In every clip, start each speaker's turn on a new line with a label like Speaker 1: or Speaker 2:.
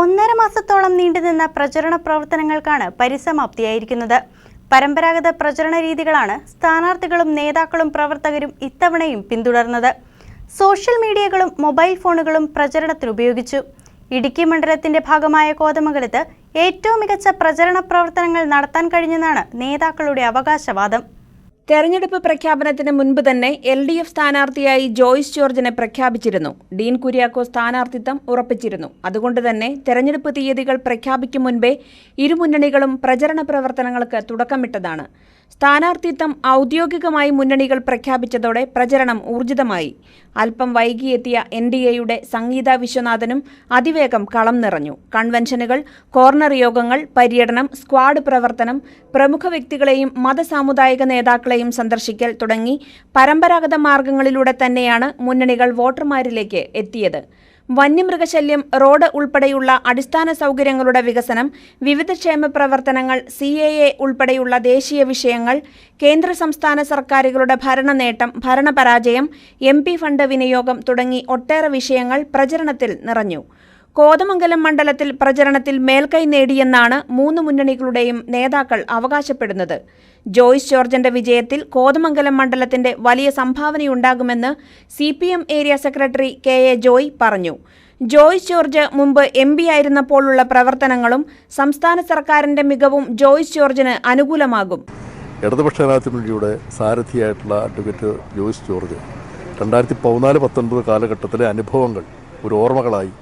Speaker 1: ഒന്നര മാസത്തോളം നീണ്ടുനിന്ന പ്രചരണ പ്രവർത്തനങ്ങൾക്കാണ് പരിസമാപ്തിയായിരിക്കുന്നത്. പരമ്പരാഗത പ്രചരണ രീതികളാണ് സ്ഥാനാർത്ഥികളും നേതാക്കളും പ്രവർത്തകരും ഇത്തവണയും പിന്തുടർന്നത്. സോഷ്യൽ മീഡിയകളും മൊബൈൽ ഫോണുകളും പ്രചരണത്തിന് ഉപയോഗിച്ചു. ഇടുക്കി മണ്ഡലത്തിന്റെ ഭാഗമായ കോതമംഗലത്ത് ഏറ്റവും മികച്ച പ്രചരണ പ്രവർത്തനങ്ങൾ നടത്താൻ കഴിഞ്ഞെന്നാണ് നേതാക്കളുടെ അവകാശവാദം.
Speaker 2: തെരഞ്ഞെടുപ്പ് പ്രഖ്യാപനത്തിന് മുൻപ് തന്നെ എൽ ഡി എഫ് സ്ഥാനാർത്ഥിയായി ജോയ്സ് ജോർജിനെ പ്രഖ്യാപിച്ചിരുന്നു. ഡീൻ കുര്യാക്കോ സ്ഥാനാർത്ഥിത്വം ഉറപ്പിച്ചിരുന്നു. അതുകൊണ്ട് തന്നെ തെരഞ്ഞെടുപ്പ് തീയതികൾ പ്രഖ്യാപിക്കും മുൻപേ ഇരുമുന്നണികളും പ്രചരണ പ്രവർത്തനങ്ങൾക്ക് തുടക്കമിട്ടതാണ്. സ്ഥാനാർത്ഥിത്വം ഔദ്യോഗികമായി മുന്നണികൾ പ്രഖ്യാപിച്ചതോടെ പ്രചരണം ഊർജിതമായി. അല്പം വൈകിയെത്തിയ എൻ ഡി എയുടെ സംഗീത വിശ്വനാഥനും അതിവേഗം കളം നിറഞ്ഞു. കൺവെൻഷനുകൾ കോർണർ യോഗങ്ങൾ പര്യടനം സ്ക്വാഡ് പ്രവർത്തനം പ്രമുഖ വ്യക്തികളെയും മതസാമുദായിക നേതാക്കളെയും സന്ദർശിക്കൽ തുടങ്ങി പരമ്പരാഗത മാർഗങ്ങളിലൂടെ തന്നെയാണ് മുന്നണികൾ വോട്ടർമാരിലേക്ക് എത്തിയത്. വന്യമൃഗശല്യം റോഡ് ഉൾപ്പെടെയുള്ള അടിസ്ഥാന സൗകര്യങ്ങളുടെ വികസനം വിവിധ ക്ഷേമ പ്രവർത്തനങ്ങൾ സി എ എ ഉൾപ്പെടെയുള്ള ദേശീയ വിഷയങ്ങൾ കേന്ദ്ര സംസ്ഥാന സർക്കാരുകളുടെ ഭരണ നേട്ടം ഭരണപരാജയം എം പി ഫണ്ട് വിനിയോഗം തുടങ്ങി ഒട്ടേറെ വിഷയങ്ങൾ പ്രചരണത്തിൽ നിറഞ്ഞു. കോതമംഗലം മണ്ഡലത്തിൽ പ്രചരണത്തിൽ മേൽക്കൈ നേടിയെന്നാണ് മൂന്ന് മുന്നണികളുടെയും നേതാക്കൾ അവകാശപ്പെടുന്നത്. ജോയ്സ് ജോർജന്റെ വിജയത്തിൽ കോതമംഗലം മണ്ഡലത്തിന്റെ വലിയ സംഭാവനയുണ്ടാകുമെന്ന് C P M area secretary K A Joy പറഞ്ഞു. ജോയ്സ് ജോർജ് മുമ്പ് എം പി ആയിരുന്നപ്പോഴുള്ള പ്രവർത്തനങ്ങളും സംസ്ഥാന സർക്കാരിന്റെ മികവും ജോയ്സ് ജോർജിന് അനുകൂലമാകും.
Speaker 3: ഇടതുപക്ഷ ജനാധിപത്യ മുന്നണിയുടെ സാരഥിയായിട്ടുള്ള അഡ്വക്കേറ്റ് ജോയ്സ് ജോർജ് രണ്ടായിരത്തി പതിനാല് പത്തൊൻപത് കാലഘട്ടത്തിലെ അനുഭവങ്ങൾ ഒരു ഓർമ്മകളായി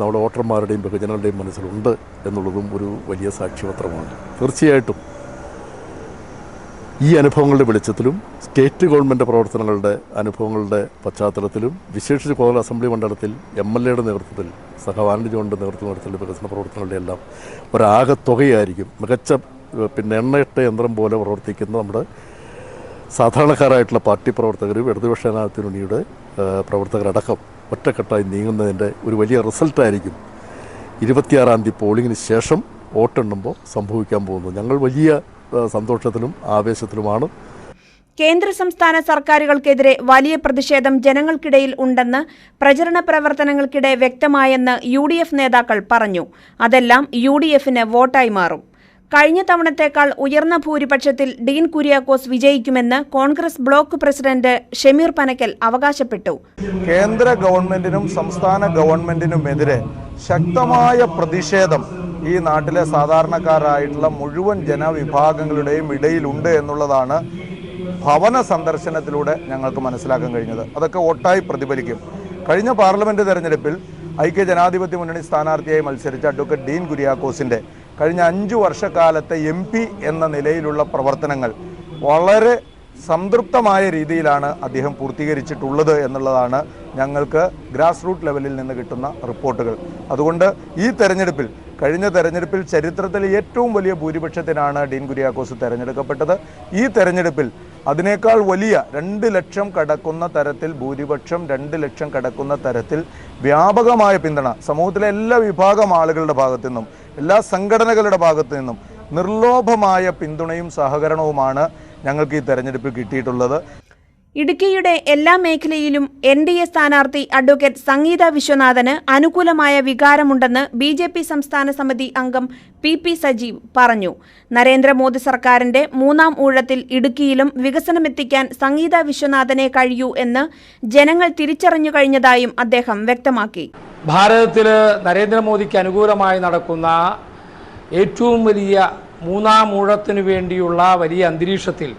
Speaker 3: നമ്മുടെ വോട്ടർമാരുടെയും ബഹുജനങ്ങളുടെയും മനസ്സിലുണ്ട് എന്നുള്ളതും ഒരു വലിയ സാക്ഷ്യപത്രമാണ്. തീർച്ചയായിട്ടും ഈ അനുഭവങ്ങളുടെ വെളിച്ചത്തിലും സ്റ്റേറ്റ് ഗവൺമെന്റ് പ്രവർത്തനങ്ങളുടെ അനുഭവങ്ങളുടെ പശ്ചാത്തലത്തിലും വിശേഷിച്ച് കോതല അസംബ്ലി മണ്ഡലത്തിൽ എം എൽ എയുടെ നേതൃത്വത്തിൽ സഹവാനന്ദ ജോണിന്റെ നേതൃത്വം നടത്തിയുള്ള വികസന പ്രവർത്തനങ്ങളുടെ എല്ലാം ഒരാകത്തുകയായിരിക്കും മികച്ച പിന്നെ എണ്ണയിട്ട യന്ത്രം പോലെ പ്രവർത്തിക്കുന്ന നമ്മുടെ സാധാരണക്കാരായിട്ടുള്ള പാർട്ടി പ്രവർത്തകരും ഇടതുപക്ഷ ജനാധിപത്യ മുന്നണിയുടെ പ്രവർത്തകരടക്കം ഒറ്റക്കെട്ടായി നീങ്ങുന്നതിന്റെ ഒരു വലിയ റിസൾട്ടായിരിക്കും ഇരുപത്തിയാറാം തീയതി പോളിങ്ങിന് ശേഷം വോട്ടെണ്ണുമ്പോൾ സംഭവിക്കാൻ പോകുന്നത്. ഞങ്ങൾ വലിയ സന്തോഷത്തിലും ആവേശത്തിലുമാണ്.
Speaker 2: കേന്ദ്ര സംസ്ഥാന സർക്കാരുകൾക്കെതിരെ വലിയ പ്രതിഷേധം ജനങ്ങൾക്കിടയിൽ ഉണ്ടെന്ന് പ്രചരണ പ്രവർത്തനങ്ങൾക്കിടെ വ്യക്തമായെന്ന് യു നേതാക്കൾ പറഞ്ഞു. അതെല്ലാം യു വോട്ടായി മാറും. കഴിഞ്ഞ തവണത്തേക്കാൾ ഉയർന്ന ഭൂരിപക്ഷത്തിൽ ഡീൻ കുര്യാക്കോസ് വിജയിക്കുമെന്ന് കോൺഗ്രസ് ബ്ലോക്ക് പ്രസിഡന്റ് ഷമീർ പനക്കൽ അവകാശപ്പെട്ടു.
Speaker 4: കേന്ദ്ര ഗവൺമെന്റിനും സംസ്ഥാന ഗവൺമെന്റിനുമെതിരെ ശക്തമായ പ്രതിഷേധം ഈ നാട്ടിലെ സാധാരണക്കാരായിട്ടുള്ള മുഴുവൻ ജനവിഭാഗങ്ങളുടെയും ഇടയിലുണ്ട് എന്നുള്ളതാണ് ഭവന സന്ദർശനത്തിലൂടെ ഞങ്ങൾക്ക് മനസ്സിലാക്കാൻ കഴിഞ്ഞത്. അതൊക്കെ ഒട്ടായി പ്രതിഫലിക്കും. കഴിഞ്ഞ പാർലമെന്റ് തെരഞ്ഞെടുപ്പിൽ ഐക്യ ജനാധിപത്യ മുന്നണി സ്ഥാനാർത്ഥിയായി മത്സരിച്ച അഡ്വക്കേറ്റ് ഡീൻ കുര്യാക്കോസിന്റെ കഴിഞ്ഞ അഞ്ചു വർഷക്കാലത്തെ എം പി എന്ന നിലയിലുള്ള പ്രവർത്തനങ്ങൾ വളരെ സംതൃപ്തമായ രീതിയിലാണ് അദ്ദേഹം പൂർത്തീകരിച്ചിട്ടുള്ളത് എന്നുള്ളതാണ് ഞങ്ങൾക്ക് ഗ്രാസ് റൂട്ട് ലെവലിൽ നിന്ന് കിട്ടുന്ന റിപ്പോർട്ടുകൾ. അതുകൊണ്ട് ഈ തെരഞ്ഞെടുപ്പിൽ കഴിഞ്ഞ തെരഞ്ഞെടുപ്പിൽ ചരിത്രത്തിൽ ഏറ്റവും വലിയ ഭൂരിപക്ഷത്തിനാണ് ഡീൻ കുര്യാക്കോസ് തെരഞ്ഞെടുക്കപ്പെട്ടത്. ഈ തെരഞ്ഞെടുപ്പിൽ അതിനേക്കാൾ വലിയ രണ്ട് ലക്ഷം കടക്കുന്ന തരത്തിൽ ഭൂരിപക്ഷം രണ്ട് ലക്ഷം കടക്കുന്ന തരത്തിൽ വ്യാപകമായ പിന്തുണ സമൂഹത്തിലെ എല്ലാ വിഭാഗം ആളുകളുടെ ഭാഗത്തു നിന്നും എല്ലാ സംഘടനകളുടെ ഭാഗത്തു നിന്നും നിർലോഭമായ പിന്തുണയും സഹകരണവുമാണ് ഞങ്ങൾക്ക് ഈ തെരഞ്ഞെടുപ്പിൽ കിട്ടിയിട്ടുള്ളത്.
Speaker 2: ഇടുക്കിയുടെ എല്ലാ മേഖലയിലും എൻ ഡി എ സ്ഥാനാർത്ഥി അഡ്വക്കേറ്റ് സംഗീത വിശ്വനാഥന് അനുകൂലമായ വികാരമുണ്ടെന്ന് ബി ജെ പി സംസ്ഥാന സമിതി അംഗം പി പി സജീവ് പറഞ്ഞു. നരേന്ദ്രമോദി സർക്കാരിന്റെ മൂന്നാം ഊഴത്തിൽ ഇടുക്കിയിലും വികസനമെത്തിക്കാൻ സംഗീത വിശ്വനാഥനെ കഴിയൂ എന്ന് ജനങ്ങൾ തിരിച്ചറിഞ്ഞു കഴിഞ്ഞതായും അദ്ദേഹം വ്യക്തമാക്കി.
Speaker 5: ഭാരതത്തിൽ നരേന്ദ്രമോദിക്ക് അനുകൂലമായി നടക്കുന്ന ഏറ്റവും വലിയ മൂന്നാം ഊഴത്തിനു വേണ്ടിയുള്ള വലിയ അന്തരീക്ഷത്തിൽ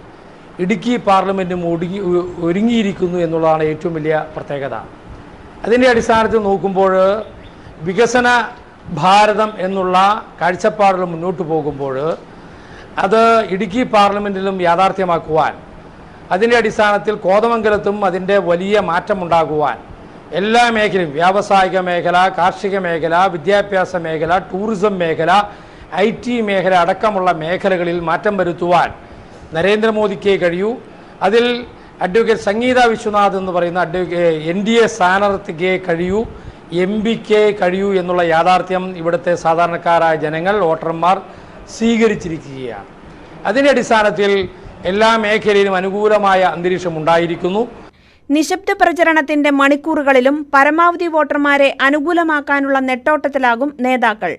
Speaker 5: ഇടുക്കി പാർലമെന്റും ഒടുങ്ങി ഒരുങ്ങിയിരിക്കുന്നു എന്നുള്ളതാണ് ഏറ്റവും വലിയ പ്രത്യേകത. അതിന്റെ അടിസ്ഥാനത്തിൽ നോക്കുമ്പോൾ വികസന ഭാരതം എന്നുള്ള കാഴ്ചപ്പാടുകൾ മുന്നോട്ട് പോകുമ്പോൾ അത് ഇടുക്കി പാർലമെന്റിലും യാഥാർത്ഥ്യമാക്കുവാൻ അതിന്റെ അടിസ്ഥാനത്തിൽ കോതമംഗലത്തും അതിന്റെ വലിയ മാറ്റമുണ്ടാകുവാൻ എല്ലാ മേഖലയും വ്യാവസായിക മേഖല കാർഷിക മേഖല വിദ്യാഭ്യാസ മേഖല ടൂറിസം മേഖല ഐ മേഖല അടക്കമുള്ള മേഖലകളിൽ മാറ്റം വരുത്തുവാൻ നരേന്ദ്രമോദിക്ക് കഴിയൂ. അതിൽ അഡ്വക്കേറ്റ് സംഗീത വിശ്വനാഥ് എന്ന് പറയുന്ന അഡ്വക്കേറ്റ് എൻ ഡി എ സ്ഥാനാർത്ഥിക്ക് കഴിയൂ എം പിക്ക് കഴിയൂ എന്നുള്ള യാഥാർത്ഥ്യം ഇവിടുത്തെ സാധാരണക്കാരായ ജനങ്ങൾ വോട്ടർമാർ സ്വീകരിച്ചിരിക്കുകയാണ്. അതിന്റെ അടിസ്ഥാനത്തിൽ എല്ലാ മേഖലയിലും അനുകൂലമായ അന്തരീക്ഷം ഉണ്ടായിരിക്കുന്നു.
Speaker 2: നിശബ്ദ പ്രചരണത്തിന്റെ മണിക്കൂറുകളിലും പരമാവധി വോട്ടർമാരെ അനുകൂലമാക്കാനുള്ള നെട്ടോട്ടത്തിലാകും നേതാക്കൾ.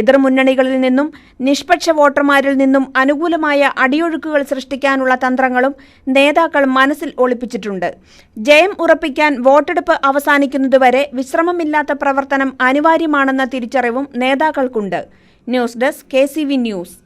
Speaker 2: എതിർമുന്നണികളിൽ നിന്നും നിഷ്പക്ഷ വോട്ടർമാരിൽ നിന്നും അനുകൂലമായ അടിയൊഴുക്കുകൾ സൃഷ്ടിക്കാനുള്ള തന്ത്രങ്ങളും നേതാക്കൾ മനസ്സിൽ ഒളിപ്പിച്ചിട്ടുണ്ട്. ജയം ഉറപ്പിക്കാൻ വോട്ടെടുപ്പ് അവസാനിക്കുന്നതുവരെ വിശ്രമമില്ലാത്ത പ്രവർത്തനം അനിവാര്യമാണെന്ന തിരിച്ചറിവും നേതാക്കൾക്കുണ്ട്. News desk K news.